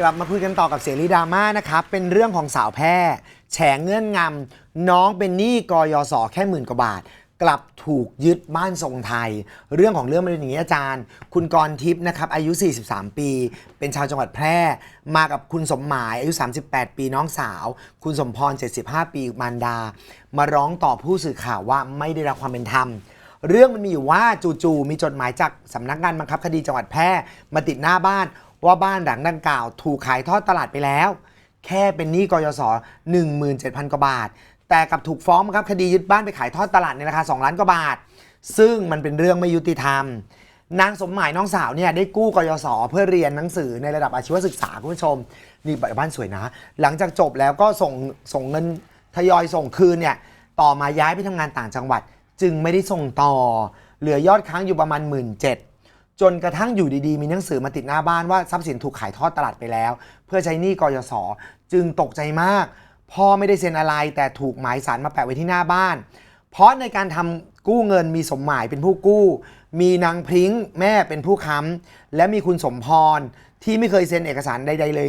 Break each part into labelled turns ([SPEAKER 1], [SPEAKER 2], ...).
[SPEAKER 1] กลับมาคุยกันต่อกับเสรีดราม่านะครับ เป็นเรื่องของสาวแพร่แฉเงื่อนงำน้องเป็นหนี้กยศแค่หมื่นกว่าบาท กลับถูกยึดบ้านทรงไทย เรื่องของเรื่องมันเป็นอย่างนี้อาจารย์ คุณกรทิพย์นะครับอายุ 43 ปี เป็นชาวจังหวัดแพร่ มากับคุณสมหมายอายุ 38 ปีน้องสาว คุณสมพร 75 ปีมารดา มาร้องต่อผู้สื่อข่าวว่าไม่ได้รับความเป็นธรรมเรื่องมันมีอยู่ว่าจู่ๆมีจดหมายจากสำนักงานบังคับคดีจังหวัดแพร่มาติดหน้าบ้าน ว่าบ้านหลังดังกล่าวถูกขายทอดตลาดไปแล้ว แค่เป็นหนี้กยศ17,000 กว่าบาท แต่กับถูกฟ้องบังคับคดียึดบ้านไปขายทอดตลาดในราคา 2 ล้านกว่าบาท ซึ่งมันเป็นเรื่องไม่ยุติธรรม นางสมหมายน้องสาวเนี่ยได้กู้กยศเพื่อเรียนหนังสือในระดับอาชีวศึกษาคุณผู้ชมนี่บ้านสวยนะ หลังจากจบแล้วก็ส่งส่งเงินทยอยส่งคืนเนี่ยต่อมาย้ายไปทำงานต่างจังหวัด จึงไม่ได้ส่งต่อ เหลือยอดค้างอยู่ประมาณ 1 7ื่น จนกระทั่งอยู่ดีๆ มีหนังสือมาติดหน้าบ้านว่าทรัพย์สินถูกขายทอดตลาดไปแล้ว เพื่อใช้หนี้กยศจึงตกใจมาก พ่อไม่ได้เซ็นอะไรแต่ถูกหมายสารมาแปะไว้ที่หน้าบ้าน เพราะในการทำกู้เงินมีสมหมายเป็นผู้กู้ มีนางพริ้งแม่เป็นผู้ค้ำและมีคุณสมพรที่ไม่เคยเซ็นเอกสารใดๆเลย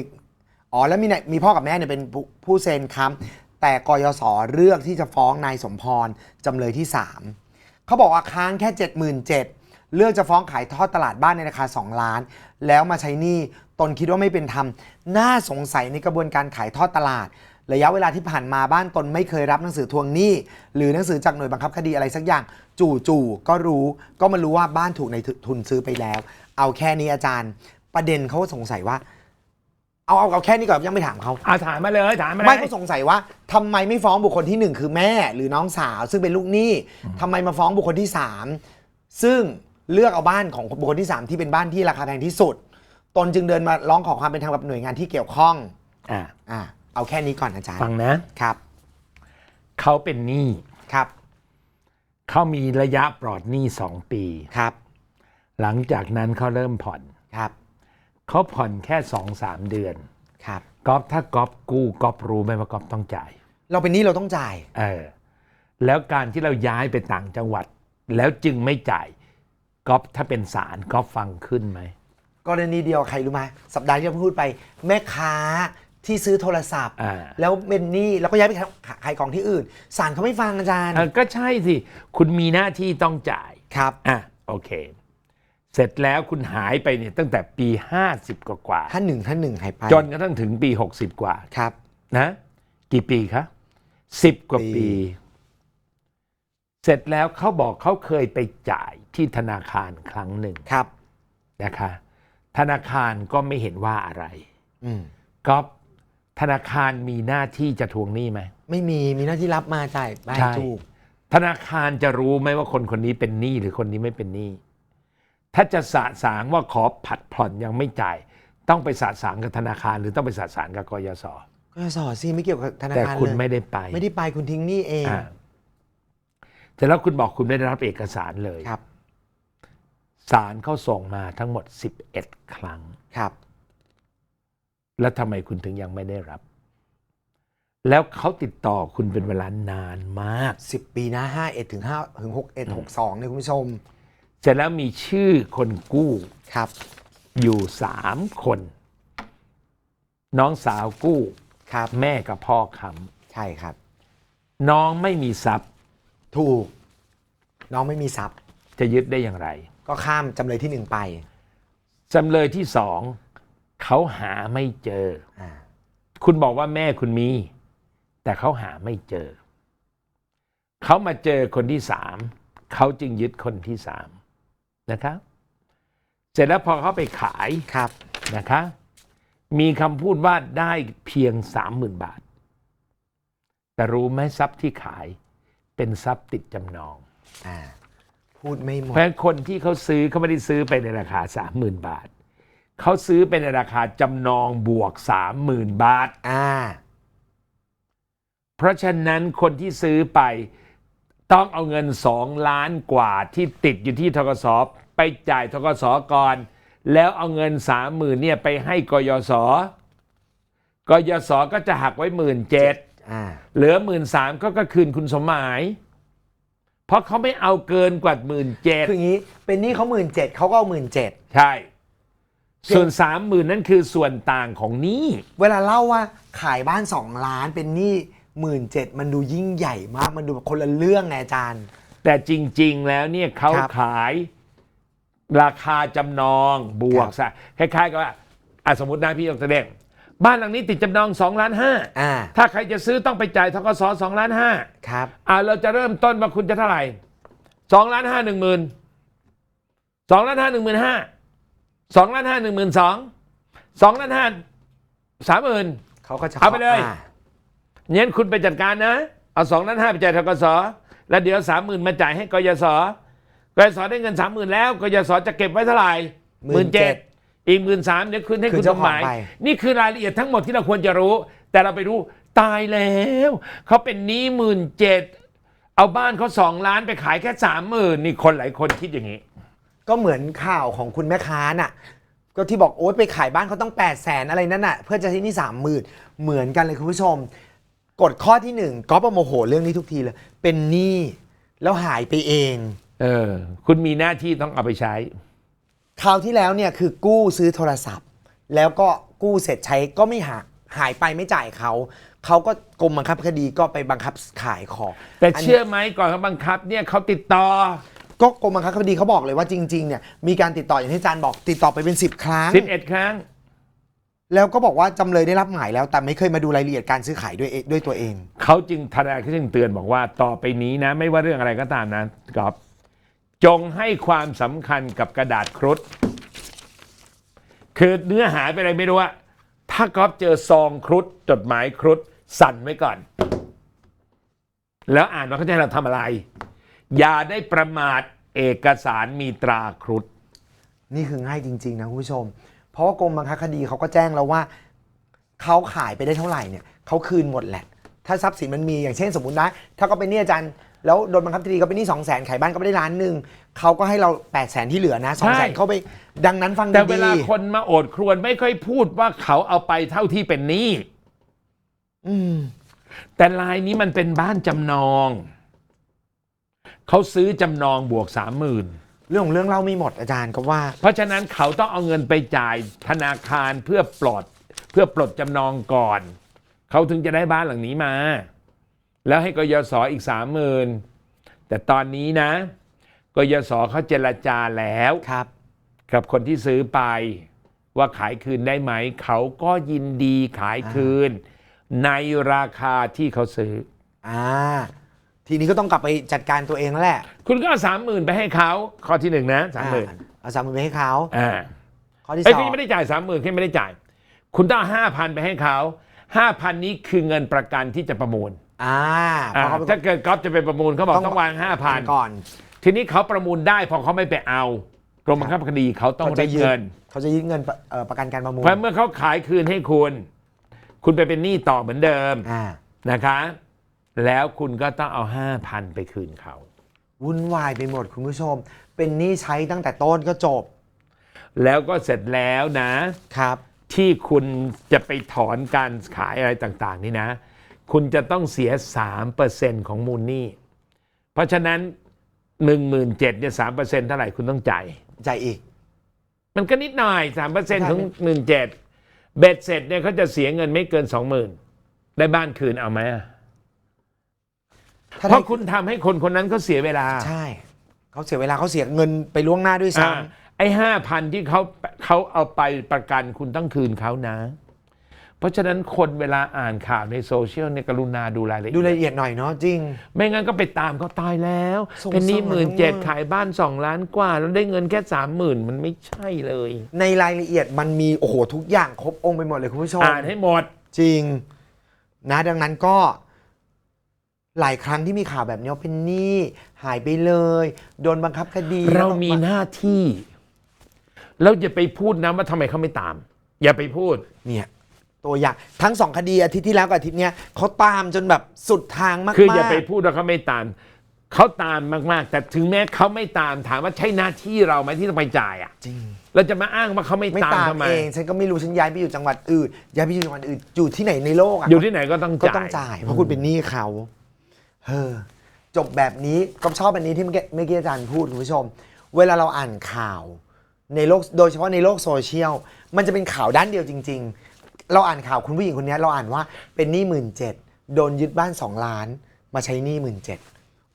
[SPEAKER 1] อ๋อแล้วมีมีพ่อกับแม่เนี่ยเป็นผู้ผู้เซ็นค้ำแต่กยศเลือกที่จะฟ้องนายสมพรจำเลยที่ 3เขาบอกว่าค้างแค่ 77,000 เลือกจะฟ้องขายทอดตลาดบ้านในราคา 2 ล้าน แล้วมาใช้หนี้ตนคิดว่าไม่เป็นธรรม น่าสงสัยในกระบวนการขายทอดตลาด ระยะเวลาที่ผ่านมาบ้านตนไม่เคยรับหนังสือทวงหนี้ หรือหนังสือจากหน่วยบังคับคดีอะไรสักอย่าง จู่ๆก็รู้ก็มารู้ว่าบ้านถูกในทุนซื้อไปแล้ว เอาแค่นี้อาจารย์ ประเด็นเขาสงสัยว่า เอาเอาเอาแค่นี้ก่อนยังไม่ถามเขา
[SPEAKER 2] อาถามมาเลยถามมาเลย
[SPEAKER 1] ไม่เขาสงสัยว่าทำไมไม่ฟ้องบุคคลที่หนึ่งคือแม่หรือน้องสาว ซึ่งเป็นลูกหนี้ทำไมมาฟ้องบุคคลที่สามซึ่ง เลือกเอาบ้านของบุคคลที่สามที่เป็นบ้านที่ราคาแพงที่สุด ตนจึงเดินมาร้องขอความเป็นธรรมกับหน่วยงานที่เกี่ยวข้อง
[SPEAKER 2] อ่า
[SPEAKER 1] อ่าเอาแค่นี้ก่อนอาจารย์
[SPEAKER 2] ฟังนะ
[SPEAKER 1] ครับ
[SPEAKER 2] เขาเป็นหนี้
[SPEAKER 1] ครับ
[SPEAKER 2] เขามีระยะปลอดหนี้สองปี
[SPEAKER 1] ครับ
[SPEAKER 2] หลังจากนั้นเขาเริ่มผ่อน
[SPEAKER 1] ครับ
[SPEAKER 2] เขาผ่อนแค่สองสามเดือน
[SPEAKER 1] ครับ
[SPEAKER 2] ก๊อฟถ้าก๊อฟกู้ก๊อฟรู้ไหมว่าก๊อฟต้องจ่าย
[SPEAKER 1] เราเป็นหนี้เราต้องจ่าย
[SPEAKER 2] เออ แล้วการที่เราย้ายไปต่างจังหวัด แล้วจึงไม่จ่าย ก๊อฟถ้าเป็นศาลก๊อฟฟังขึ้นไหม
[SPEAKER 1] กรณีเดียวใครรู้ไหมสัปดาห์ที่เราพูดไป แม่ค้าที่ซื้อโทรศัพท์
[SPEAKER 2] อ่า
[SPEAKER 1] แล้วเป็นหนี้แล้วก็ย้ายไปขายของที่อื่นศาลเขาไม่ฟังอาจารย์
[SPEAKER 2] เออก็ใช่สิ คุณมีหน้าที่ต้องจ่าย
[SPEAKER 1] ครับ
[SPEAKER 2] อะ โอเค เสร็จแล้วคุณหายไปเนี่ยตั้งแต่ปี 50 กว่ากว่าๆ
[SPEAKER 1] ท่านหนึ่งท่านหนึ่งหายไป
[SPEAKER 2] จนกระทั่งถึงปี 60 กว่า
[SPEAKER 1] ครับ
[SPEAKER 2] นะ กี่ปีคะสิบกว่า
[SPEAKER 1] ปี
[SPEAKER 2] ปี เสร็จแล้วเขาบอกเขาเคยไปจ่ายที่ธนาคารครั้งหนึ่ง
[SPEAKER 1] ครับ
[SPEAKER 2] นะคะ ธนาคารก็ไม่เห็นว่าอะไร
[SPEAKER 1] อืม
[SPEAKER 2] ก็ธนาคารมีหน้าที่จะทวงหนี้ไหม
[SPEAKER 1] ไม่มีมีหน้าที่รับมาจ่ายไป
[SPEAKER 2] ใช่
[SPEAKER 1] ถูก
[SPEAKER 2] ธนาคารจะรู้ไหมว่าคนคนนี้เป็นหนี้หรือคนนี้ไม่เป็นหนี้ถ้าจะสะสางว่าขอผัดผ่อนยังไม่จ่าย ต้องไปสะสางกับธนาคาร หรือต้องไปสะสางกับกยศ
[SPEAKER 1] ก็สอสิไม่เกี่ยวกับธนา
[SPEAKER 2] แต่
[SPEAKER 1] คาร
[SPEAKER 2] คุณ
[SPEAKER 1] เลย
[SPEAKER 2] ไม่ได้ไป
[SPEAKER 1] ไม่ได้ไปคุณทิ้งหนี่เอง
[SPEAKER 2] อ่าแต่แล้วคุณบอกคุณไม่ได้รับเอกสารเลย
[SPEAKER 1] ครับ
[SPEAKER 2] ศาลเขาส่งมาทั้งหมด 11 ครั้ง
[SPEAKER 1] ครับ
[SPEAKER 2] แล้วทำไมคุณถึงยังไม่ได้รับ แล้วเขาติดต่อคุณเป็นเวลานานมาก
[SPEAKER 1] สิบปีนะห้าเอ็ดถึงห้าถึงหกเอ็ดหกสองเนี่ยคุณผู้ชม
[SPEAKER 2] เสร็จแล้วมีชื่อคนกู้
[SPEAKER 1] ครับ
[SPEAKER 2] อยู่สามคน น้องสาวกู้
[SPEAKER 1] ครับ
[SPEAKER 2] แม่กับพ่อค
[SPEAKER 1] ใช่ครับำ
[SPEAKER 2] น้องไม่มีทรัพย์
[SPEAKER 1] ถูก น้องไม่มีทรัพย์
[SPEAKER 2] จะยึดได้อย่างไร
[SPEAKER 1] ก็ข้ามจำเลยที่หนึ่งไป
[SPEAKER 2] จำเลยที่สองเขาหาไม่เจอ
[SPEAKER 1] อ่า
[SPEAKER 2] คุณบอกว่าแม่คุณมี แต่เขาหาไม่เจอ เขามาเจอคนที่สามเขาจึงยึดคนที่สามนะครับ เสร็จแล้วพอเขาไปขาย
[SPEAKER 1] ครับ
[SPEAKER 2] นะคะ มีคำพูดว่าได้เพียงสามหมื่นบาท แต่รู้ไหมทรัพย์ที่ขาย เป็นทรัพย์ติดจำนอง
[SPEAKER 1] อ่าพูดไม่หม
[SPEAKER 2] เพ
[SPEAKER 1] ด
[SPEAKER 2] ราะฉะนั้นคนที่เขาซื้อเขาไม่ได้ซื้อไปในราคาสามหมื่นบาท เขาซื้อไปในราคาจำนองบวกสามหมื่นบาท
[SPEAKER 1] อ่า
[SPEAKER 2] เพราะฉะนั้นคนที่ซื้อไปต้องเอาเงินสองล้านกว่าที่ติดอยู่ที่ทกศไปจ่ายทกศก่อน แล้วเอาเงินสามหมื่นเนี่ยไปให้กยศกยศก็จะหักไว้หมื่นเจ็ด
[SPEAKER 1] อ่า
[SPEAKER 2] เหลือหมื่นสามก็ก็คืนคุณสมหมาย เพราะเขาไม่เอาเกินกว่าหมื่นเจ็ด
[SPEAKER 1] คืออย่างนี้เป็นหนี้เขาหมื่นเจ็ดเขาก็เอาหมื่นเจ็ด
[SPEAKER 2] ใช่ ส่วนสามหมื่นนั่นคือส่วนต่างของหนี้
[SPEAKER 1] เวลาเล่าว่าขายบ้านสองล้านเป็นหนี้หมื่นเจ็ดมันดูยิ่งใหญ่มากมันดูแบบคนละเรื่องไงอาจารย์
[SPEAKER 2] แต่จริง ๆ แล้วเนี่ยเขา
[SPEAKER 1] ครับ
[SPEAKER 2] ขายราคาจำนองบวก
[SPEAKER 1] ครับ
[SPEAKER 2] ซะคล้ายๆกับว่าอะสมมตินะพี่ยกตัวอย่าง บ้านหลังนี้ติดจำนองสองล้านห้า
[SPEAKER 1] อ่า
[SPEAKER 2] ถ้าใครจะซื้อต้องไปจ่ายทกสสองล้านห้า
[SPEAKER 1] ครับ
[SPEAKER 2] อ่าเราจะเริ่มต้นว่าคุณจะเท่าไหร่สองล้านห้าหนึ่งหมื่นสองล้านห้าหนึ่งหมื่นห้าสองล้านห้าหนึ่งหมื่นสองสองล้านห้าสามหมื่น
[SPEAKER 1] เขาก็จะ
[SPEAKER 2] เอาไปเลย
[SPEAKER 1] อ่
[SPEAKER 2] เงี้ยคุณไปจัดการนะ เอาสองล้านห้าไปจ่ายทกสแล้วเดี๋ยวสามหมื่นมาจ่ายให้กยศกยศได้เงินสามหมื่นแล้วกยศจะเก็บไว้เท่าไหร่หมื่นเจ็ด อีกหมื่นสามเดี๋ยวคืนให้
[SPEAKER 1] คื
[SPEAKER 2] คุ
[SPEAKER 1] อ
[SPEAKER 2] ณ
[SPEAKER 1] เจ้า
[SPEAKER 2] สม
[SPEAKER 1] ของ
[SPEAKER 2] หมาย
[SPEAKER 1] ไป
[SPEAKER 2] นี่คือรายละเอียดทั้งหมดที่เราควรจะรู้ แต่เราไปรู้ตายแล้วเขาเป็นหนี้หมื่นเจ็ดเอาบ้านเขาสองล้านไปขายแค่สามหมื่นนี่คนหลายคนคิดอย่างนี้
[SPEAKER 1] ก็เหมือนข่าวของคุณแม่ค้าน่ะ ก็ที่บอกโอ๊ตไปขายบ้านเขาต้อง8ปดแสนอะไรนั่นน่ะ เพื่อจะที่นี่สามหมื่นเหมือนกันเลยคุณผู้ชม กฎข้อที่หนึ่งก๊อฟโมโหเรื่องนี้ทุกทีเลย เป็นหนี้แล้วหายไปเอง
[SPEAKER 2] เออ คุณมีหน้าที่ต้องเอาไปใช้
[SPEAKER 1] คราวที่แล้วเนี่ยคือกู้ซื้อโทรศัพท์ แล้วก็กู้เสร็จใช้ก็ไม่หาหายไปไม่จ่ายเขาเขาก็กรมบังคับคดีก็ไปบังคับขายของ
[SPEAKER 2] แต่
[SPEAKER 1] นนี้
[SPEAKER 2] เชื่อไหมก่อนเขาบังคับเนี่ยเขาติดต่อ
[SPEAKER 1] ก็กรมบังคับคดีเขาบอกเลยว่าจริงๆเนี่ยมีการติดต่ออย่างที่อาจารย์บอกติดต่อไปเป็น 10 ครั้ง
[SPEAKER 2] 11 ครั้ง
[SPEAKER 1] แล้วก็บอกว่าจำเลยได้รับหมายแล้ว แต่ไม่เคยมาดูรายละเอียดการซื้อขายด้วยเองด้วยตัวเอง
[SPEAKER 2] เขาจึงทนายเขาจึงเตือนบอกว่าต่อไปนี้นะ ไม่ว่าเรื่องอะไรก็ตามนะกอบ จงให้ความสำคัญกับกระดาษครุฑคือเนื้อหาเป็นอะไรไม่รู้ว่า ถ้ากอบเจอซองครุฑจดหมายครุฑสั่นไว้ก่อน แล้วอ่านว่าเขาจะให้เราทำอะไร อย่าได้ประมาทเอกสารมีตราครุฑ
[SPEAKER 1] นี่คือง่ายจริง ๆ นะคุณผู้ชม เพราะว่ากรมบังคับคดีเขาก็แจ้งแล้วว่า เขาขายไปได้เท่าไหร่เนี่ยเขาคืนหมดแหละ ถ้าทรัพย์สินมันมีอย่างเช่นสมมตินะ ถ้าก็เป็นหนี้อาจารย์ แล้วโดนบังคับคดีก็เป็นหนี้สองแสนขายบ้านก็ไม่ได้ล้านหนึ่งเขาก็ให้เรา8ปดแสนที่เหลือนะสองแสนเข้าไปดังนั้นฟัง
[SPEAKER 2] แต่เว
[SPEAKER 1] ดี
[SPEAKER 2] ลาคนมาโอดครวญไม่ค่อยพูดว่าเขาเอาไปเท่าที่เป็นหนี้
[SPEAKER 1] ๆอืม
[SPEAKER 2] แต่ลายนี้มันเป็นบ้านจำนอง เขาซื้อจำนองบวกสามหมื่น
[SPEAKER 1] เรื่องของเรื่องเล่าไม่หมดอาจารย์ก็ว่า
[SPEAKER 2] เพราะฉะนั้นเขาต้องเอาเงินไปจ่ายธนาคารเพื่อปลดเพื่อปลดจำนองก่อน เขาถึงจะได้บ้านหลังนี้มา แล้วให้กยศอีกสามหมื่นแต่ตอนนี้นะ กยศเขาเจรจาแล้ว
[SPEAKER 1] ครับ
[SPEAKER 2] กับคนที่ซื้อไปว่าขายคืนได้ไหม เขาก็ยินดีขายคืน ในราคาที่เขาซื้อ
[SPEAKER 1] อ่าทีนี้ก็ต้องกลับไปจัดการตัวเองแล้วแหละ
[SPEAKER 2] คุณก็เอาสามหมื่นไปให้เขาข้อที่หนึ่งนะสามหมื่น
[SPEAKER 1] อ่เอาสามหมื่นไปให้เขา
[SPEAKER 2] อ่า
[SPEAKER 1] ข้อที่
[SPEAKER 2] เอ้ย
[SPEAKER 1] สอ
[SPEAKER 2] คุณ
[SPEAKER 1] ง
[SPEAKER 2] ยังไม่ได้จ่ายสามหมื่นแค่ไม่ได้จ่าย คุณต้องห้าพันไปให้เขาห้าพันนี้คือเงินประกันที่จะประมูล
[SPEAKER 1] อ่าเพ
[SPEAKER 2] อ่า
[SPEAKER 1] ราะเขาเป็น
[SPEAKER 2] ถ้าเกิดก๊อฟจะไปประมูลเขาบอก
[SPEAKER 1] ต้อง
[SPEAKER 2] ต้องวางห้าพัน
[SPEAKER 1] ก่อน
[SPEAKER 2] ทีนี้เขาประมูลได้พอเขาไม่ไปเอากรมบังคับคดีเขาต้อง
[SPEAKER 1] เขาจะ
[SPEAKER 2] ได้
[SPEAKER 1] ยึด
[SPEAKER 2] เงิน
[SPEAKER 1] เขาจะยึดเงินประเอ่อประกันการประมูล
[SPEAKER 2] เพราะเมื่อเขาขายคืนให้คุณ คุณไปเป็นหนี้ต่อเหมือนเดิม
[SPEAKER 1] อ่า
[SPEAKER 2] นะคะ แล้วคุณก็ต้องเอาห้าพันไปคืนเขา
[SPEAKER 1] วุ่นวายไปหมดคุณผู้ชม เป็นหนี้ใช้ตั้งแต่ต้นก็จบ
[SPEAKER 2] แล้วก็เสร็จแล้วนะ
[SPEAKER 1] ครับ
[SPEAKER 2] ที่คุณจะไปถอนการขายอะไรต่างๆ นี่นะ คุณจะต้องเสีย 3%ของมูลหนี้ เพราะฉะนั้น 17,000เนี่ย3%เท่าไหร่คุณต้องจ่าย
[SPEAKER 1] จ่ายอีก
[SPEAKER 2] มันก็นิดหน่อย 3%ของ17,000เบ็ดเสร็จเนี่ยเขาจะเสียเงินไม่เกิน 20,000 ได้บ้านคืนเอาไหมอะ
[SPEAKER 1] ถ้า
[SPEAKER 2] เพ
[SPEAKER 1] ได้
[SPEAKER 2] ราะคุณทำให้คนคนนั้นเขาเสียเวลา
[SPEAKER 1] ใช่ เขาเสียเวลาเขาเสียเงินไปล่วงหน้าด้วยซ้
[SPEAKER 2] อ่าไอ้ห้าพันที่เขาเขาเอาไปประกันคุณต้องคืนเขานะ เพราะฉะนั้นคนเวลาอ่านข่าวในโซเชียลเนี่ยกรุณาดูรายละำเอี
[SPEAKER 1] ดู
[SPEAKER 2] ยด
[SPEAKER 1] รายละเอียดหน่อยเนาะจริง
[SPEAKER 2] ไม่งั้นก็ไปตามเขาตายแล้ว
[SPEAKER 1] สงสาร
[SPEAKER 2] เป็นหนี้หมื่นเจ็ด
[SPEAKER 1] มาก
[SPEAKER 2] ขายบ้านสองล้านกว่า แล้วได้เงินแค่สามหมื่นมันไม่ใช่เลย
[SPEAKER 1] ในรายละเอียดมันมีโอ้โหทุกอย่างครบองค์ไปหมดเลยคุณผู้ชม
[SPEAKER 2] อ่านให้หมด
[SPEAKER 1] จริงนะดังนั้นก็ หลายครั้งที่มีข่าวแบบนี้ว่าเป็นหนี้หายไปเลย โดนบังคับคดี
[SPEAKER 2] เรามีหน้าที่ แล้วอย่าไปพูดนะว่าทำไมเขาไม่ตาม อย่าไปพูด
[SPEAKER 1] เนี่ย ตัวอย่าง ทั้งสองคดีอาทิตย์ที่แล้วกับอาทิตย์เนี้ยเขาตามจนแบบสุดทางมากๆ
[SPEAKER 2] คืออย่าไปพูดว่าเขาไม่ตามเขาตามมากๆ แต่ถึงแม้เขาไม่ตามถามว่าใช่หน้าที่เราไหมที่ต้องไปจ่ายอะ
[SPEAKER 1] จริง
[SPEAKER 2] เราจะมาอ้างว่าเขาไม่
[SPEAKER 1] ไม่
[SPEAKER 2] ตาม
[SPEAKER 1] ตาม
[SPEAKER 2] ทำไม
[SPEAKER 1] เอง ฉันก็ไม่รู้ฉันย้ายไปอยู่จังหวัดอื่นย้ายไปอยู่จังหวัดอื่นอยู่ที่ไหนในโลกอะ
[SPEAKER 2] อยู่ที่ไหนก็ต้อง
[SPEAKER 1] ก็
[SPEAKER 2] จ่าย
[SPEAKER 1] ต้องจ่าย เพราะคุณเป็นหนี้เขาเฮ้อจบแบบนี้ก็ชอบอันนี้ที่เมื่อกี้เมื่อกี้อาจารย์พูดคุณผู้ชม เวลาเราอ่านข่าว ในโลกโดยเฉพาะในโลกโซเชียล มันจะเป็นข่าวด้านเดียวจริง ๆ เราอ่านข่าวคุณผู้หญิงคนนี้เราอ่านว่าเป็นหนี้หมื่นเจ็ดโดนยึดบ้านสองล้าน มาใช้หนี้หมื่นเจ็ด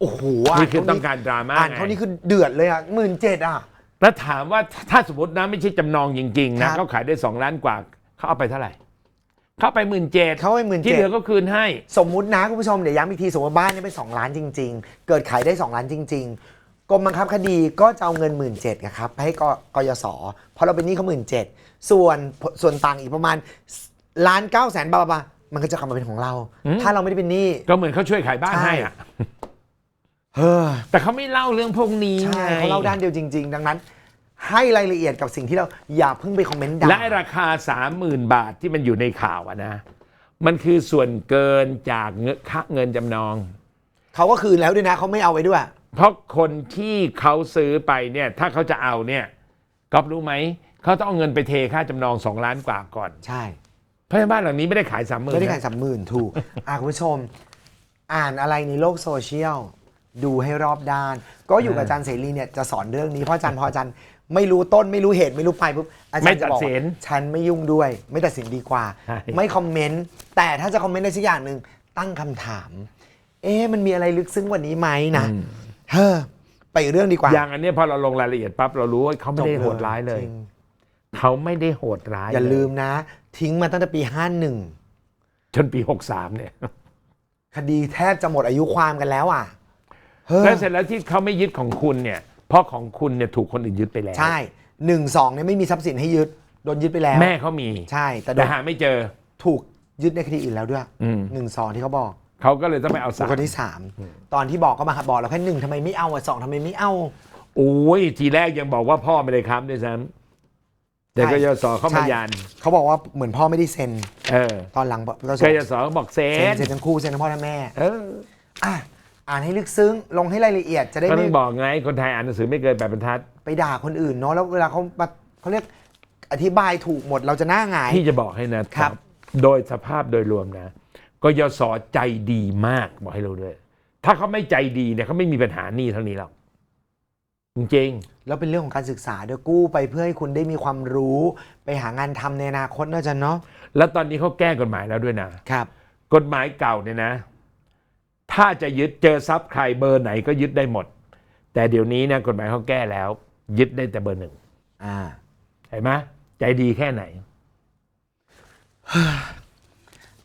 [SPEAKER 1] โอ้โห
[SPEAKER 2] นี่คือต้องการดราม่า
[SPEAKER 1] อ่าน
[SPEAKER 2] ไง
[SPEAKER 1] เท่านี้คือเดือดเลยอะหมื่นเจ็ดอะ
[SPEAKER 2] แล้วถามว่าถ้าสมมตินะไม่ใช่จำนองจริงๆ
[SPEAKER 1] ครั
[SPEAKER 2] นะ
[SPEAKER 1] บ
[SPEAKER 2] เขาขายได้สองล้านกว่าเขาเอาไปเท่าไหร่เขาเอาไปหมื่นเจ็ด
[SPEAKER 1] เขาให้หมื่น
[SPEAKER 2] ที่
[SPEAKER 1] เจ็
[SPEAKER 2] เห
[SPEAKER 1] ด
[SPEAKER 2] ลือก็คืนให้
[SPEAKER 1] สมมุตินะคุณผู้ชมเดี๋ยวย้ำอีกทีสมมติบ้านนี้เป็น2ล้านจริง ๆ เกิดขายได้2ล้านจริงๆ กรมบังคับคดีก็จะเอาเงิน 1 7ื่นครับให้กกยศเพราะเราเป็นหนี้เขาหมื่นเส่วนส่วนต่างอีกประมาณล้านเก้าแสนบาทมันก็จะกลับมาเป็นของเรา
[SPEAKER 2] อืม
[SPEAKER 1] ถ้าเราไม่ได้เป็นหนี้
[SPEAKER 2] ก็เหมือนเขาช่วยขายบ้าน
[SPEAKER 1] ใช่
[SPEAKER 2] ให้อะ
[SPEAKER 1] เฮ้อ
[SPEAKER 2] แต่เขาไม่เล่าเรื่องพวกนี้
[SPEAKER 1] ใช่
[SPEAKER 2] ไง
[SPEAKER 1] เขาเล่าด้านเดียวจริง ๆ ดังนั้น ให้รายละเอียดกับสิ่งที่เราอย่าเพิ่งไปคอมเมนต์ด่า
[SPEAKER 2] และราคาสามหมื่นบาทที่มันอยู่ในข่าวอะนะ มันคือส่วนเกินจากเงินค่าเงินจำนอง
[SPEAKER 1] เขาก็คืนแล้วด้วยนะเขาไม่เอาไว้ด้วย
[SPEAKER 2] เพราะคนที่เขาซื้อไปเนี่ยถ้าเขาจะเอาเนี่ยก๊อฟรู้ไหมเขาต้องเอาเงินไปเทค่าจำนองสองล้านกว่าก่อน
[SPEAKER 1] ใช่
[SPEAKER 2] เพราะฉะนั้นบ้านหลังนี้ไม่ได้ขายสามหมื่น
[SPEAKER 1] ไม่ได้ขายสามหมื่นถูก อะคุณผู้ชม อ่านอะไรในโลกโซเชียล ดูให้รอบด้าน ก็อยู่กับอาจารย์เสรีเนี่ยจะสอนเรื่องนี้เพราะอาจารย์พออาจารย์ไม่รู้ต้นไม่รู้เหตุไม่รู้ไปปุ๊บอาจาร
[SPEAKER 2] ไม่
[SPEAKER 1] ย์จะ
[SPEAKER 2] ตัด
[SPEAKER 1] บอก
[SPEAKER 2] สิ
[SPEAKER 1] ว่านฉันไม่ยุ่งด้วย ไม่ตัดสินดีกว่า
[SPEAKER 2] ใช่
[SPEAKER 1] ไม่คอมเมนต์แต่ถ้าจะคอมเมนต์ได้สักอย่างหนึ่งตั้งคำถาม เอ๊ะมันมีอะไรลึกซึ้งกว่านี้ไหมนะ เฮ้อไปเรื่องดีกว่า
[SPEAKER 2] อย่างอันเนี้ยพอเราลงรายละเอียดปั๊บเรารู้ว่าเขาไม่ได้
[SPEAKER 1] จบ
[SPEAKER 2] โหดร้ายเลย
[SPEAKER 1] จง
[SPEAKER 2] เขาไม่ได้โหดร้าย
[SPEAKER 1] อย่าลืม
[SPEAKER 2] เนะ
[SPEAKER 1] ทิ้งมาตั้งแต่ปี51
[SPEAKER 2] จนปีหกสามเนี่ย
[SPEAKER 1] คดีแทบจะหมดอายุความกันแล้วอะเฮ้อ
[SPEAKER 2] แล้วเสร็จแล้วที่เขาไม่ยึดของคุณเนี่ย เพราะของคุณเนี่ยถูกคนอื่นยึดไปแล้ว
[SPEAKER 1] ใช่หนึ่งสองเนี่ยไม่มีทรัพย์สินให้ยึดโดนยึดไปแล้ว
[SPEAKER 2] แม่เขามี
[SPEAKER 1] ใช่แต่โด
[SPEAKER 2] แต่
[SPEAKER 1] น
[SPEAKER 2] หาไม่เจอ
[SPEAKER 1] ถูกยึดในคดีอื่นแล้วด้วย
[SPEAKER 2] อืม
[SPEAKER 1] หนึ่งสองที่เขาบอก
[SPEAKER 2] เขาก็เลยต้องไปเอา
[SPEAKER 1] ส่ว
[SPEAKER 2] สานม
[SPEAKER 1] คนที่สามตอนที่บอกก็มาบอกเราแค่หนึ่งทำไมไม่เอาอะสองทำไมไม่เอา
[SPEAKER 2] โอ้ยทีแรกยังบอกว่าพ่อไม่ได้ค้ำด้วยซ้ำแต่กยศเข้ามา
[SPEAKER 1] ใช่
[SPEAKER 2] ยัน
[SPEAKER 1] เขาบอกว่าเหมือนพ่อไม่ได้เซ็น
[SPEAKER 2] เออ
[SPEAKER 1] ตอนหลังบอกเรา
[SPEAKER 2] กยศก็บอกเซ็
[SPEAKER 1] เซ็น
[SPEAKER 2] น
[SPEAKER 1] เซ็นทั้งคู่เซ็นทั้งพ่อทั้งแม่
[SPEAKER 2] เออ
[SPEAKER 1] อะอ่านให้ลึกซึ้งลงให้รายละเอียดจะได้
[SPEAKER 2] ก็ต้
[SPEAKER 1] ไม่
[SPEAKER 2] องบอกไงคนไทยอ่านหนังสือไม่เกินแปดบรรทัด
[SPEAKER 1] ไปด่าคนอื่นเนาะแล้วเวลาเขามาเขาเรียกอธิบายถูกหมดเราจะหน้าหงาย
[SPEAKER 2] ที่จะบอกให้นะครับ โดยสภาพโดยรวมนะ กยศใจดีมากบอกให้เราด้วย ถ้าเขาไม่ใจดีเนี่ยเขาไม่มีปัญหาหนี้เท่านี้หรอกจริง
[SPEAKER 1] แล้วเป็นเรื่องของการศึกษาด้วยกู้ไปเพื่อให้คุณได้มีความรู้ไปหางานทำในอนาคตนะอาจันเนาะ
[SPEAKER 2] ๆแล้วตอนนี้เขาแก้กฎหมายแล้วด้วยนะ
[SPEAKER 1] ครับ
[SPEAKER 2] กฎหมายเก่าเนี่ยนะ ถ้าจะยึดเจอทรัพย์ใครเบอร์ไหนก็ยึดได้หมด แต่เดี๋ยวนี้เนี่ยกฎหมายเขาแก้แล้ว ยึดได้แต่เบอร์หนึ่ง
[SPEAKER 1] อ่า
[SPEAKER 2] เห็นไหมใจดีแค่ไหน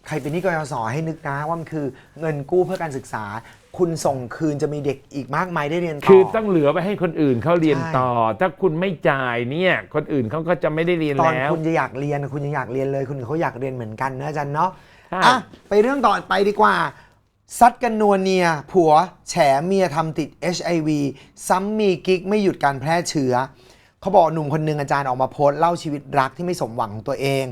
[SPEAKER 1] ใครเป็นหนี้กยศให้นึกนะว่ามันคือเงินกู้เพื่อการศึกษา คุณส่งคืนจะมีเด็กอีกมากมายได้เรียนต่อ
[SPEAKER 2] คือต้องเหลือไปให้คนอื่นเขาเรียน
[SPEAKER 1] ใช่
[SPEAKER 2] ต่อ ถ้าคุณไม่จ่ายเนี่ย คนอื่นเขาก็จะไม่ได้เรียน
[SPEAKER 1] ตอน
[SPEAKER 2] แล้ว
[SPEAKER 1] คุณจะอยากเรียนคุณยังอยากเรียนเลย คุณอื่นเขาอยากเรียนเหมือนกันนะอาจารย์เนาะ
[SPEAKER 2] ใช่
[SPEAKER 1] อะไปเรื่องต่อไปดีกว่า ซัดกันนัวเนีย ผัวแฉเมียทำติด HIV ซ้ำมีกิ๊กไม่หยุดการแพร่เชื้อ เขาบอกหนุ่มคนหนึ่งอาจารย์ออกมาโพสต์เล่าชีวิตรักที่ไม่สมหวังของตัวเอง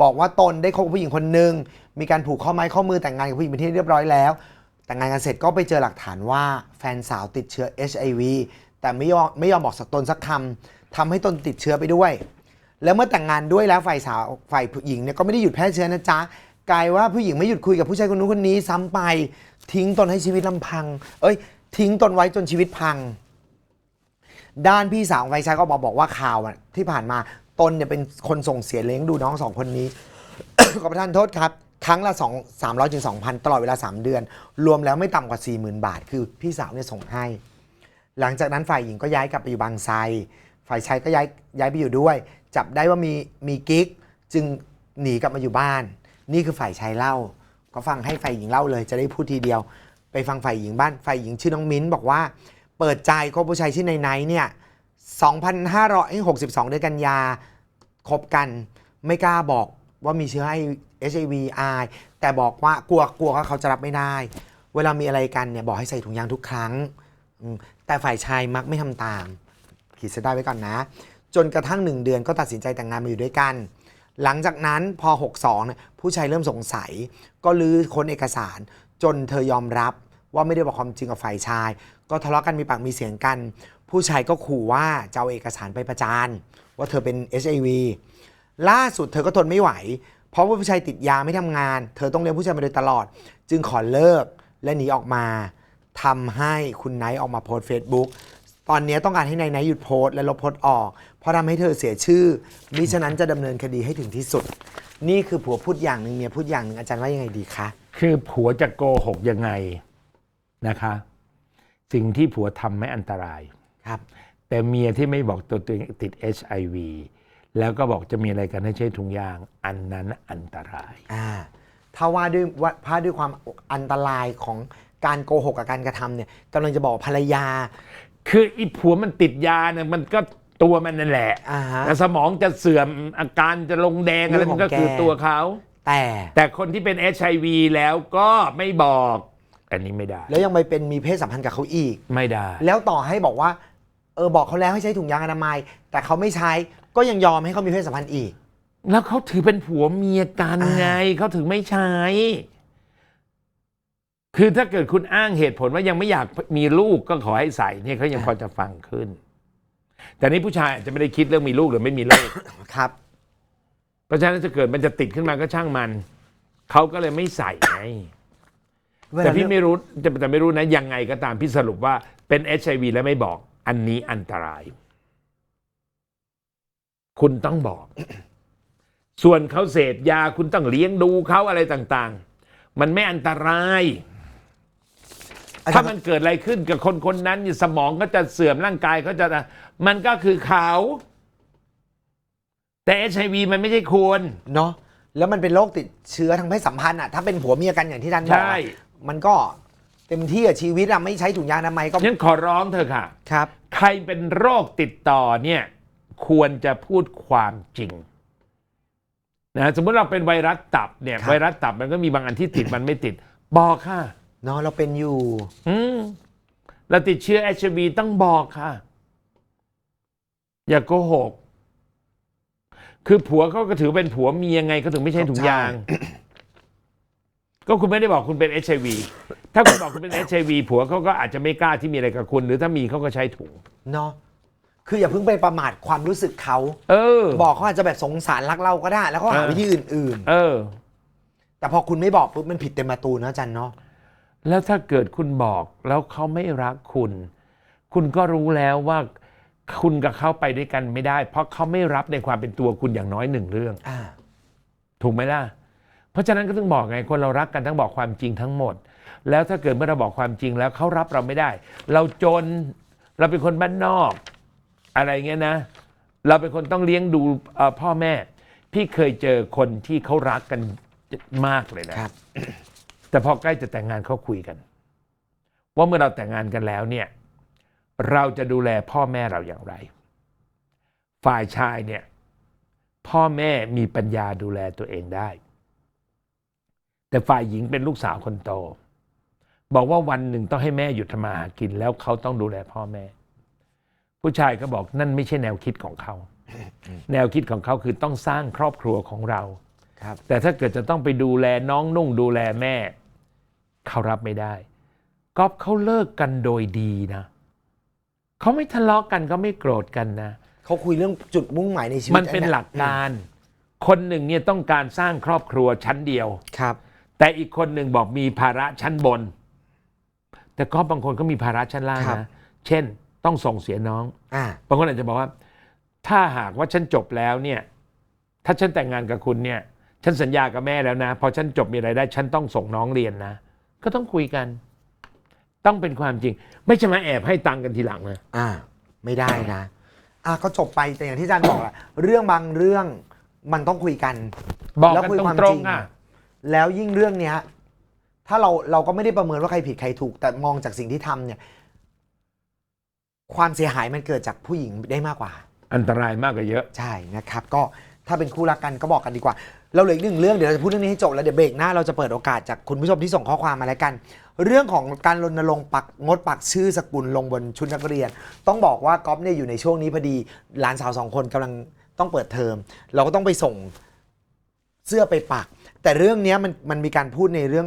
[SPEAKER 1] บอกว่าตนได้คบกับผู้หญิงคนหนึ่งมีการผูกข้อไม้ข้อมือแต่งงานกับผู้หญิงเป็นที่เรียบร้อยแล้ว แต่งงานกันเสร็จก็ไปเจอหลักฐานว่าแฟนสาวติดเชื้อ HIV แต่ไม่ยอมไม่ยอมบอกสักตนสักคำทำให้ตนติดเชื้อไปด้วย แล้วเมื่อแต่งงานด้วยแล้วฝ่ายสาวฝ่ายผู้หญิงเนี่ยก็ไม่ได้หยุดแพร่เชื้อนะจ๊ะกลายว่าผู้หญิงไม่หยุดคุยกับผู้ชายคนนู้นคนนี้ซ้ำไป ทิ้งตนให้ชีวิตลำพัง เอ้ย ทิ้งตนไว้จนชีวิตพัง ด้านพี่สาวของฝ่ายชายก็บอกบอกว่าข่าวที่ผ่านมา ตนเนี่ยเป็นคนส่งเสียเลี้ยงดูน้องสองคนนี้ ขอประทานโทษครับ ครั้งละ2 300ถึง2,000ตลอดเวลา 3 เดือน รวมแล้วไม่ต่ำกว่า 40,000 บาท คือพี่สาวเนี่ยส่งให้ หลังจากนั้นฝ่ายหญิงก็ย้ายกลับไปอยู่บางไทรฝ่ายชายก็ย้ายย้ายไปอยู่ด้วย จับได้ว่ามีมีกิ๊กจึงหนีกลับมาอยู่บ้าน นี่คือฝ่ายชายเล่า ก็ฟังให้ฝ่ายหญิงเล่าเลยจะได้พูดทีเดียว ไปฟังฝ่ายหญิงบ้านฝ่ายหญิงชื่อน้องมิ้นบอกว่า เปิดใจคบผู้ชายชื่อในไนท์เนี่ย 2,562 เดือนกันยาคบกันไม่กล้าบอกว่ามีเชื้อ HIV อายแต่บอกว่ากลัวกลัวว่าเขาจะรับไม่ได้ เวลามีอะไรกันเนี่ยบอกให้ใส่ถุงยางทุกครั้ง แต่ฝ่ายชายมักไม่ทำตาม ขีดเส้นใต้ไว้ก่อนนะ จนกระทั่งหนึ่งเดือนก็ตัดสินใจแต่งงานมาอยู่ด้วยกัน หลังจากนั้นพอ 62 เนี่ยผู้ชายเริ่มสงสัย ก็ลื้อค้นเอกสาร จนเธอยอมรับ ว่าไม่ได้บอกความจริงกับฝ่ายชาย ก็ทะเลาะกันมีปากมีเสียงกัน ผู้ชายก็ขู่ว่าจะเอาเอกสารไปประจานว่าเธอเป็น HIV ล่าสุดเธอก็ทนไม่ไหว เพราะว่าผู้ชายติดยาไม่ทำงาน เธอต้องเลี้ยงผู้ชายมาโดยตลอด จึงขอเลิกและหนีออกมาทำให้คุณไนท์ออกมาโพสต์เฟซบุ๊กตอนนี้ต้องการให้นายไนายหยุดโพสต์และลบโพสต์ออก เพราะทำให้เธอเสียชื่อมิฉะนั้นจะดำเนินคดีให้ถึงที่สุด นี่คือผัวพูดอย่างหนึ่งเมียพูดอย่างหนึ่งอาจารย์ว่ายังไงดีคะ
[SPEAKER 2] คือผัวจะโกหกยังไง นะคะ สิ่งที่ผัวทำไม่อันตราย
[SPEAKER 1] ครับ
[SPEAKER 2] แต่เมียที่ไม่บอกตัวตัวเองติด HIV แล้วก็บอกจะมีอะไรกันให้ใช้ถุงยาง อันนั้นอันตราย
[SPEAKER 1] อ่าถ้าว่าด้วยว่าพาด้วยความอันตรายของการโกหกกับการกระทำเนี่ยกำลังจะบอกภรรยา
[SPEAKER 2] คืออีผัวมันติดยาเนี่ยมันก็ตัวมันนั่นแหละ
[SPEAKER 1] อ่าฮะ
[SPEAKER 2] แล้วสมองจะเสื่อมอาการจะลงแดงอะไร
[SPEAKER 1] เรื่องของ
[SPEAKER 2] มันก็คือ
[SPEAKER 1] แก
[SPEAKER 2] ตัวเขา
[SPEAKER 1] แต่
[SPEAKER 2] แต่คนที่เป็น HIV แล้วก็ไม่บอก อันนี้ไม่ได้
[SPEAKER 1] แล้วยังไปเป็นมีเพศสัมพันธ์กับเขาอีก
[SPEAKER 2] ไม่ได้
[SPEAKER 1] แล้วต่อให้บอกว่า เออบอกเขาแล้วให้ใช้ถุงยางอนามัย แต่เขาไม่ใช้ก็ยังยอมให้เขามีเพศสัมพันธ์อีก
[SPEAKER 2] แล้วเขาถือเป็นผัวเมียกัน
[SPEAKER 1] อ่า
[SPEAKER 2] ไงเขาถึงไม่ใช้ คือถ้าเกิดคุณอ้างเหตุผลว่ายังไม่อยากมีลูกก็ขอให้ใส่เนี่ยเขายังพอจะฟังขึ้น แต่นี่ผู้ชายอาจจะไม่ได้คิดเรื่องมีลูกหรือไม่มีลูก
[SPEAKER 1] ครับ
[SPEAKER 2] เพราะฉะนั้นถ้าเกิดมันจะติดขึ้นมาก็ช่างมัน เขาก็เลยไม่ใส่ไง
[SPEAKER 1] เวลา
[SPEAKER 2] แต่พี่ไม่รู้แต่แต่ไม่รู้นะยังไงก็ตามพี่สรุปว่าเป็น HIV แล้วไม่บอก อันนี้อันตราย คุณต้องบอก ส่วนเขาเสพยาคุณต้องเลี้ยงดูเขาอะไรต่าง ๆ มันไม่อันตราย
[SPEAKER 1] อาจารย์
[SPEAKER 2] ถ้ามันเกิดอะไรขึ้นกับคนคนนั้นเนี่ยสมองก็จะเสื่อมร่างกายเขาจะ มันก็คือเขา แต่ HIV มันไม่ใช่คุณ
[SPEAKER 1] เนาะแล้วมันเป็นโรคติดเชื้อทางเพศสัมพันธ์อะถ้าเป็นผัวเมียกันอย่างที่ท่านบอก
[SPEAKER 2] ใช่
[SPEAKER 1] อะ มันก็เต็มที่กับชีวิตอะไม่ใช้ถุงยางอนามัยก็
[SPEAKER 2] งั้นขอร้องเธอะค่ะ
[SPEAKER 1] ครับ
[SPEAKER 2] ใครเป็นโรคติดต่อเนี่ยควรจะพูดความจริงนะสมมติเราเป็นไวรัสตับเนี่ย
[SPEAKER 1] ครับ
[SPEAKER 2] ไวรัสตับมันก็มีบางอันที่ติด มันไม่ติด บอกค่ะ
[SPEAKER 1] เนาะเราเป็นอยู่
[SPEAKER 2] อืมเราติดเชื้อ HIV ต้องบอกค่ะ อย่าโกหก คือผัวเขาก็ถือเป็นผัวเมียไงเขาถึงไม่ใช่ถุงยาง ก็คุณไม่ได้บอกคุณเป็น HIV ถ้าคุณบอกคุณเป็น HIV ผัวเขาก็อาจจะไม่กล้าที่มีอะไรกับคุณ หรือถ้ามีเขาก็ใช้ถุง
[SPEAKER 1] เนาะคืออย่าเพิ่งไปประมาทความรู้สึกเขา
[SPEAKER 2] เออ
[SPEAKER 1] บอกเขาอาจจะแบบสงสารรักเราก็ได้ แล้วก็หา
[SPEAKER 2] เออ
[SPEAKER 1] วิธีอื่น
[SPEAKER 2] เออ
[SPEAKER 1] ๆ แต่พอคุณไม่บอกปุ๊บมันผิดเต็มประตูนะอาจันเนาะ
[SPEAKER 2] แล้วถ้าเกิดคุณบอกแล้วเขาไม่รักคุณ คุณก็รู้แล้วว่าคุณกับเขาไปด้วยกันไม่ได้ เพราะเขาไม่รับในความเป็นตัวคุณอย่างน้อยหนึ่งเรื่อง
[SPEAKER 1] อ่า
[SPEAKER 2] ถูกไหมล่ะ เพราะฉะนั้นก็ต้องบอกไงคนเรารักกันต้องบอกความจริงทั้งหมด แล้วถ้าเกิดเมื่อเราบอกความจริงแล้วเขารับเราไม่ได้ เราจนเราเป็นคนบ้านนอก อะไรเงี้ยนะ เราเป็นคนต้องเลี้ยงดูเอ่อพ่อแม่ พี่เคยเจอคนที่เขารักกันมากเลยนะ
[SPEAKER 1] ครับ
[SPEAKER 2] แต่พอใกล้จะแต่งงานเขาคุยกัน ว่าเมื่อเราแต่งงานกันแล้วเนี่ย เราจะดูแลพ่อแม่เราอย่างไร ฝ่ายชายเนี่ย พ่อแม่มีปัญญาดูแลตัวเองได้ แต่ฝ่ายหญิงเป็นลูกสาวคนโต บอกว่าวันหนึ่งต้องให้แม่หยุดทำมาหากิน แล้วเขาต้องดูแลพ่อแม่ ผู้ชายก็บอกนั่นไม่ใช่แนวคิดของเขา แนวคิดของเขาคือต้องสร้างครอบครัวของเรา
[SPEAKER 1] ครับ
[SPEAKER 2] แต่ถ้าเกิดจะต้องไปดูแลน้องนุ่งดูแลแม่ เขารับไม่ได้ก๊อฟเขาเลิกกันโดยดีนะเขาไม่ทะเลาะกันเขาไม่โกรธกันนะ
[SPEAKER 1] เขาคุยเรื่องจุดมุ่งหมายในชีวิต
[SPEAKER 2] มันเป็นหลักการ คนหนึ่งเนี่ยต้องการสร้างครอบครัวชั้นเดียว
[SPEAKER 1] ครับ
[SPEAKER 2] แต่อีกคนหนึ่งบอกมีภาระชั้นบน แต่ก็บางคนก็มีภาระชั้นล่าง
[SPEAKER 1] ครับ
[SPEAKER 2] นะเช่น ต้องส่งเสียน้อง
[SPEAKER 1] อ่า
[SPEAKER 2] บางคนอาจจะบอกว่า ถ้าหากว่าฉันจบแล้วเนี่ย ถ้าฉันแต่งงานกับคุณเนี่ย ฉันสัญญากับแม่แล้วนะ พอฉันจบมีรายได้ ฉันต้องส่งน้องเรียนนะ ก็ต้องคุยกัน ต้องเป็นความจริง ไม่ใช่มาแอบให้ตังค์กันทีหลังนะ
[SPEAKER 1] อ่า ไม่ได้นะ อะก็จบไปแต่อย่างที่อาจารย์บอกแหละ เรื่องบางเรื่องมันต้องคุยกัน
[SPEAKER 2] บอก
[SPEAKER 1] แล้ว
[SPEAKER 2] กัน
[SPEAKER 1] คุย
[SPEAKER 2] ต
[SPEAKER 1] ความ
[SPEAKER 2] ร
[SPEAKER 1] จ
[SPEAKER 2] ง
[SPEAKER 1] ริง
[SPEAKER 2] ๆอะ
[SPEAKER 1] แล้วยิ่งเรื่องเนี้ย ถ้าเราเราก็ไม่ได้ประเมินว่าใครผิดใครถูก แต่มองจากสิ่งที่ทำเนี่ย ความเสียหายมันเกิดจากผู้หญิงได้มากกว่า
[SPEAKER 2] อันตรายมากกว่าเยอะ
[SPEAKER 1] ใช่นะครับ ก็ถ้าเป็นคู่รักกันก็บอกกันดีกว่า เราเหลืออีกหนึ่งเรื่องเดี๋ยวเราจะพูดเรื่องนี้ให้จบแล้วเดี๋ยวเบรกหน้าเราจะเปิดโอกาสจากคุณผู้ชมที่ส่งข้อความมาแล้วกัน เรื่องของการรณรงค์ปักงดปักชื่อสกุลลงบนชุดนักเรียน ต้องบอกว่าก๊อฟเนี่ยอยู่ในช่วงนี้พอดีหลานสาวสองคนกำลังต้องเปิดเทอม เราก็ต้องไปส่งเสื้อไปปัก แต่เรื่องเนี้ยมันมันมีการพูดในเรื่อง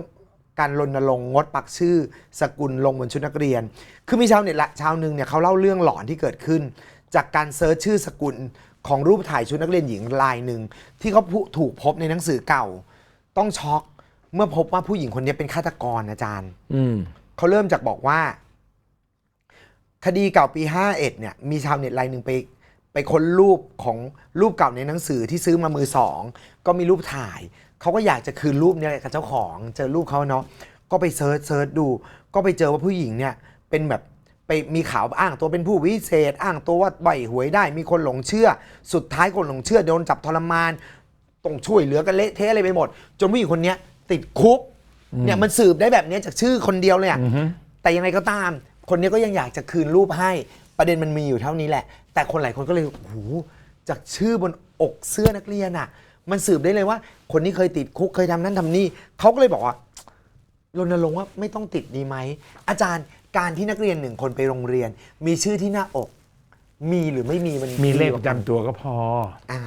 [SPEAKER 1] การรณรงค์งดปักชื่อ สกุลลงบนชุดนักเรียน คือมีชาวเน็ตละชาวหนึ่งเนี่ยเขาเล่าเรื่องหลอนที่เกิดขึ้น จากการเซิร์ชชื่อสกุลของรูปถ่ายชุดนักเรียนหญิงลายหนึ่งที่เขาผู้ถูกพบในหนังสือเก่า ต้องช็อกเมื่อพบว่าผู้หญิงคนนี้เป็นฆาตกรอาจารย์
[SPEAKER 2] อืม
[SPEAKER 1] เขาเริ่มจากบอกว่า คดีเก่าปี 51 เนี่ย มีชาวเน็ตรายหนึ่งไป ไปค้นรูปของรูปเก่าในหนังสือที่ซื้อมามือสอง ก็มีรูปถ่าย เขาก็อยากจะคืนรูปเนี่ยกับเจ้าของเจอรูปเขาเนาะก็ไปเซิร์ชเซิร์ชดู ก็ไปเจอว่าผู้หญิงเนี่ยเป็นแบบไปมีข่าวอ้างตัวเป็นผู้วิเศษ อ้างตัวว่าใบหวยได้ มีคนหลงเชื่อ สุดท้ายคนหลงเชื่อโดนจับทรมานต้องช่วยเหลือกันเละเทะอะไรไปหมด จนผู้หญิงคนเนี้ยติดคุกเนี่ยมันสืบได้แบบเนี้ยจากชื่อคนเดียวเลยอะแต่ยังไงก็ตาม คนนี้ก็ยังอยากจะคืนรูปให้ประเด็นมันมีอยู่เท่านี้แหละ แต่คนหลายคนก็เลยโอ้โหจากชื่อบนอกเสื้อนักเรียนอะ มันสืบได้เลยว่า คนนี้เคยติดคุกเคยทำนั่นทำนี่เขาก็เลยบอกว่ารณรงค์ว่าไม่ต้องติดดีไหม อาจารย์การที่นักเรียนหนึ่งคนไปโรงเรียน มีชื่อที่หน้าอก มีหรือไม่มีมัน
[SPEAKER 2] มีเลข
[SPEAKER 1] ดี
[SPEAKER 2] ป
[SPEAKER 1] กว่า
[SPEAKER 2] ระจำตัวก็พอ
[SPEAKER 1] อ่า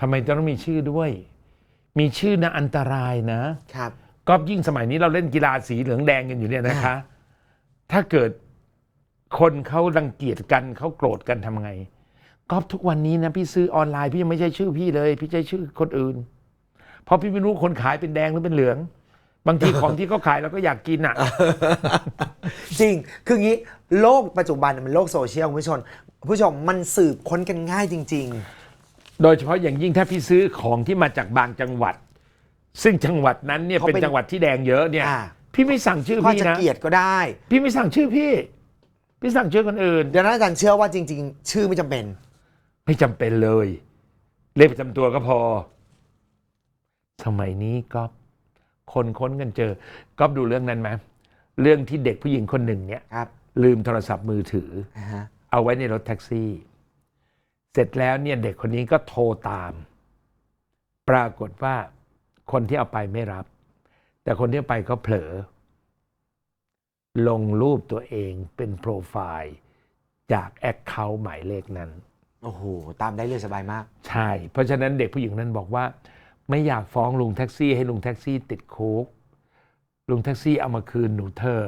[SPEAKER 2] ทำไมจะต้องมีชื่อด้วย มีชื่อนะอันตรายนะ
[SPEAKER 1] ครับ
[SPEAKER 2] ก็ยิ่งสมัยนี้เราเล่นกีฬาสีเหลืองแดงกันอยู่เนี่ยนะคะ ถ้าเกิดคนเขารังเกียจกันเขาโกรธกันทำไง ก็ทุกวันนี้นะพี่ซื้อออนไลน์พี่ยังไม่ใช่ชื่อพี่เลย พี่ใช้ชื่อคนอื่น เพราะพี่ไม่รู้คนขายเป็นแดงหรือเป็นเหลือง บางทีของที่เขาขายเราก็อยากกินอะ
[SPEAKER 1] จริง คืองี้โลกปัจจุบันมันโลกโซเชียลคุณผู้ชมผู้ชมมันสืบค้นกันง่ายจริงๆ
[SPEAKER 2] โดยเฉพาะอย่างยิ่งถ้าพี่ซื้อของที่มาจากบางจังหวัด ซึ่งจังหวัดนั้นเนี่ย
[SPEAKER 1] เขา
[SPEAKER 2] เป็น
[SPEAKER 1] เป็น
[SPEAKER 2] จังหวัดที่แดงเยอะเนี่ย
[SPEAKER 1] อ่า
[SPEAKER 2] พี่ไม่สั่งชื่อ
[SPEAKER 1] ก็
[SPEAKER 2] พี่
[SPEAKER 1] จะ
[SPEAKER 2] นะ
[SPEAKER 1] เกลียดก็ได้
[SPEAKER 2] พี่ไม่สั่งชื่อพี่ พี่สั่งชื่อคนอื่น
[SPEAKER 1] เดี๋ยวนั้นอาจารย์เชื่อว่าจริง ๆ ชื่อไม่จำเป็น
[SPEAKER 2] ไม่จำเป็นเลย เลขประจำตัวก็พอ สมัยนี้ก็คนค้นกันเจอก็ดูเรื่องนั้นไหมเรื่องที่เด็กผู้หญิงคนหนึ่งเนี่ย
[SPEAKER 1] ครับ
[SPEAKER 2] ลืมโทรศัพท์มือถือ
[SPEAKER 1] อ่าฮะ
[SPEAKER 2] เอาไว้ในรถแท็กซี่ เสร็จแล้วเนี่ยเด็กคนนี้ก็โทรตาม ปรากฏว่าคนที่เอาไปไม่รับ แต่คนที่เอาไปก็เผลอ ลงรูปตัวเองเป็นโปรไฟล์ จากแอคเคาท์หมายเลขนั้น
[SPEAKER 1] โอ้โหตามได้เลยสบายมาก
[SPEAKER 2] ใช่ เพราะฉะนั้นเด็กผู้หญิงนั้นบอกว่า ไม่อยากฟ้องลุงแท็กซี่ให้ลุงแท็กซี่ติดคุกลุงแท็กซี่เอามาคืนหนูเถอะ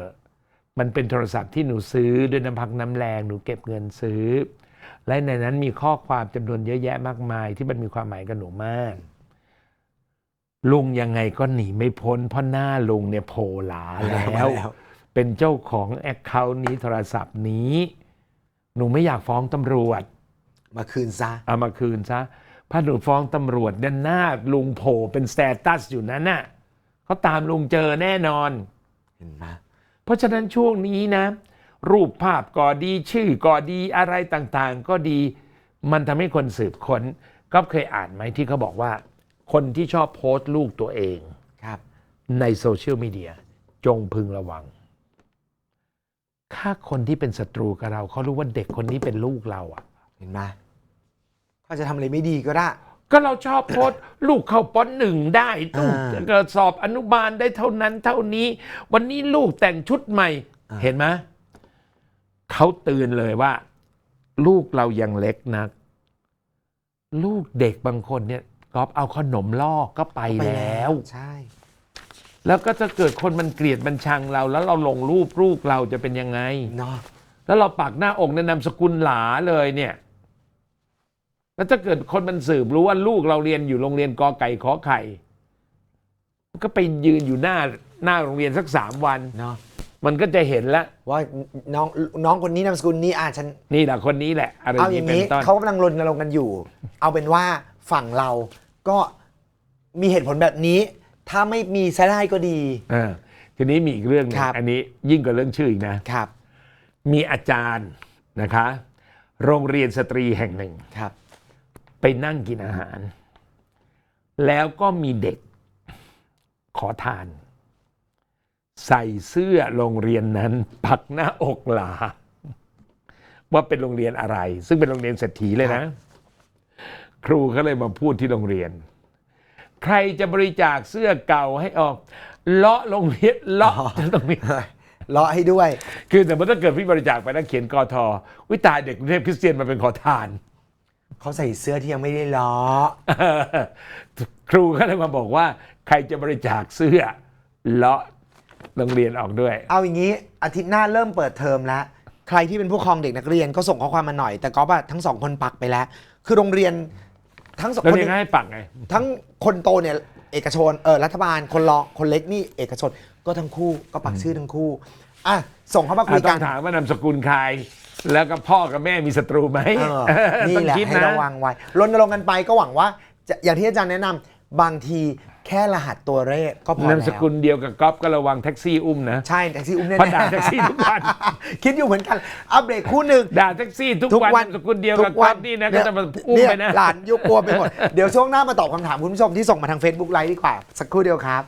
[SPEAKER 2] มันเป็นโทรศัพท์ที่หนูซื้อด้วยน้ำพักน้ำแรงหนูเก็บเงินซื้อ และในนั้นมีข้อความจำนวนเยอะแยะมากมาย ที่มันมีความหมายกับหนูมาก ลุงยังไงก็หนีไม่พ้นเพราะหน้าลุงเนี่ยโผล่หลาแล้
[SPEAKER 1] มาวแล้ว
[SPEAKER 2] เป็นเจ้าของแอคเคาท์นี้โทรศัพท์นี้ หนูไม่อยากฟ้องตำรวจ
[SPEAKER 1] มาคืนซะ
[SPEAKER 2] เอามาคืนซะถ้าหนูฟ้องตำรวจเนี่ยหน้าลุงโผล่เป็นสเตตัสอยู่นั้นน่ะเขาตามลุงเจอแน่นอน
[SPEAKER 1] เห็นไหม
[SPEAKER 2] เพราะฉะนั้นช่วงนี้นะ รูปภาพก็ดีชื่อก็ดีอะไรต่างๆ ก็ดีมันทำให้คนสืบค้น ก็เคยอ่านไหมที่เขาบอกว่า คนที่ชอบโพสต์ลูกตัวเอง
[SPEAKER 1] ครับ
[SPEAKER 2] ในโซเชียลมีเดียจงพึงระวัง ถ้าคนที่เป็นศัตรูกับเราเขารู้ว่าเด็กคนนี้เป็นลูกเราอะ
[SPEAKER 1] เห็นไหม เขาจะทำอะไรไม่ดีก็ได้
[SPEAKER 2] ก็เราชอบโพสต์ ลูกเข้าปหนึ่งได้ลูก
[SPEAKER 1] อ่า
[SPEAKER 2] เกิดสอบอนุบาลได้เท่านั้นเท่านี้ วันนี้ลูกแต่งชุดใหม่
[SPEAKER 1] อ่า
[SPEAKER 2] เห็นไหมเขาเตือนเลยว่า ลูกเรายังเล็กนัก ลูกเด็กบางคนเนี่ยกอบเอาขนมลอกก็ไป
[SPEAKER 1] ไป
[SPEAKER 2] แล้ว
[SPEAKER 1] ใช่
[SPEAKER 2] แล้วก็จะเกิดคนมันเกลียดมันชังเรา แล้วเราลงรูปลูกเราจะเป็นยังไง
[SPEAKER 1] เนาะ
[SPEAKER 2] แล้วเราปักหน้าอกในนามสกุลหลาเลยเนี่ย แล้วถ้าเกิดคนมันสืบรู้ว่าลูกเราเรียนอยู่โรงเรียนกอไก่ขอไข่มันก็ไปยืนอยู่หน้าหน้าโรงเรียนสักสามวัน
[SPEAKER 1] เนาะ
[SPEAKER 2] มันก็จะเห็นแล้ว
[SPEAKER 1] ว่าน้องน้องคนนี้นามสกุลนี้อะฉัน
[SPEAKER 2] นี่แหละคนนี้แหละอะไร
[SPEAKER 1] เอาอ
[SPEAKER 2] นี้
[SPEAKER 1] ย่าง
[SPEAKER 2] เป็น
[SPEAKER 1] นี้
[SPEAKER 2] ต้น
[SPEAKER 1] เขากำลังรณรงค์กันอยู่ เอาเป็นว่าฝั่งเราก็มีเหตุผลแบบนี้ ถ้าไม่มีซะได้ก็ดี
[SPEAKER 2] เออทีนี้มีอีกเรื่องหนึง
[SPEAKER 1] ครับ
[SPEAKER 2] อันนี้ยิ่งกว่าเรื่องชื่ออีกนะ
[SPEAKER 1] ครับ
[SPEAKER 2] มีอาจารย์นะคะ โรงเรียนสตรีแห่งหนึ่ง
[SPEAKER 1] ครับ
[SPEAKER 2] ไปนั่งกินอาหาร แล้วก็มีเด็กขอทาน ใส่เสื้อโรงเรียนนั้น ปักหน้าอกหลา ว่าเป็นโรงเรียนอะไร ซึ่งเป็นโรงเรียนเศรษฐีเลยนะ ครูเขาเลยมาพูดที่โรงเรียน ใครจะบริจาคเสื้อเก่าให้ออกเลาะโรงเรียนเลาะโรงเรียน
[SPEAKER 1] รอให้ด้วย
[SPEAKER 2] คือแต่เมื่อถ้าเกิดพี่บริจาคไปแล้วเขียนกอทอวิตายเด็กกรุงเทพคริสเตียนมาเป็นขอทาน
[SPEAKER 1] เขาใส่เสื้อที่ยังไม่ได้ล้อ
[SPEAKER 2] ครูก็เลยมาบอกว่า ใครจะบริจาคเสื้อเลาะโรงเรียนออกด้วย
[SPEAKER 1] เอาอย่างนี้อาทิตย์หน้าเริ่มเปิดเทอมแล้ว ใครที่เป็นผู้ปกครองเด็กนักเรียนก็ส่งข้อความมาหน่อย แต่ก็ว่าทั้งสองคนปักไปแล้ว คือโรงเรียนทั้งสอง
[SPEAKER 2] แล้ว
[SPEAKER 1] คน
[SPEAKER 2] ยังไงให้ปักไง
[SPEAKER 1] ทั้งคนโตเนี่ยเอกชนเออรัฐบาลคนรองคนเล็กนี่เอกชนก็ทั้งคู่ก็ปักชื่อทั้งคู่อะส่งเข้ามาคุ
[SPEAKER 2] อะ
[SPEAKER 1] ย
[SPEAKER 2] ต้
[SPEAKER 1] กั
[SPEAKER 2] อน งถามว่านามสกุลใคร แล้วก็พ่อกับแม่มีศัตรูไหม
[SPEAKER 1] เออนี่
[SPEAKER 2] ต้อง
[SPEAKER 1] แหละ
[SPEAKER 2] คิด
[SPEAKER 1] ให้
[SPEAKER 2] นะ
[SPEAKER 1] ระวังไว้รณรงค์กันไปก็หวังว่าจะอย่างที่อาจารย์แนะนำบางทีแค่รหัสตัวเลขก็พอแล้ว
[SPEAKER 2] นามสกุลเดียวกับก๊อฟก็ระวังแท็กซี่อุ้มนะ
[SPEAKER 1] ใช่แท็กซี่อุ้มแน่ๆ
[SPEAKER 2] เพราะด่าแท็กซี่ทุกวัน
[SPEAKER 1] คิดอยู่เหมือนกันอัปเดตคู่หนึ่ง
[SPEAKER 2] ด่าแท็กซี่ทุกวันนามสกุลเดียวกับ
[SPEAKER 1] ทุ
[SPEAKER 2] ก๊อฟนี่นะก็จะมาอุ้มไปนะ
[SPEAKER 1] หลานยุกกลัวไปหมด เดี๋ยวช่วงหน้ามาตอบคำถามคุณผู้ชมที่ส่งมาทาง Facebook ไลฟ์ดีกว่า สักครู่เดียวครับ